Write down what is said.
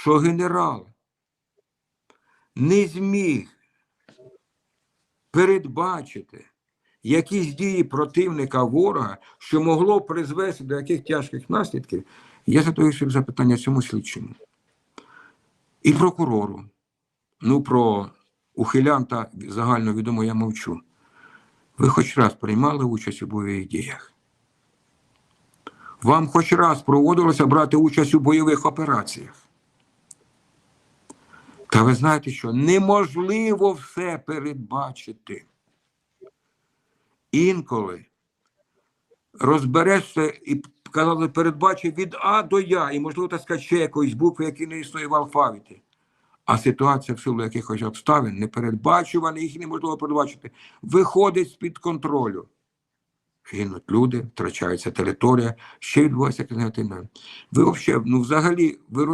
що генерал не зміг передбачити якісь дії противника ворога, що могло призвести до яких тяжких наслідків, я задаю запитання цьому слідчому. І прокурору. Ну, про ухилянта загальновідомо я мовчу. Ви хоч раз приймали участь у бойових діях? Вам хоч раз проводилося брати участь у бойових операціях? Та ви знаєте що? Неможливо все передбачити. Інколи розберешся і казали, передбачив від А до Я, і, можливо, так ще якоїсь букви, які не існує в алфавіті. А ситуація в силу якихось обставин непередбачувана, їх неможливо передбачити, виходить з-під контролю. Гинуть люди, втрачається територія, ще відбувається негативна. Ви взагалі, ну взагалі, ви роз-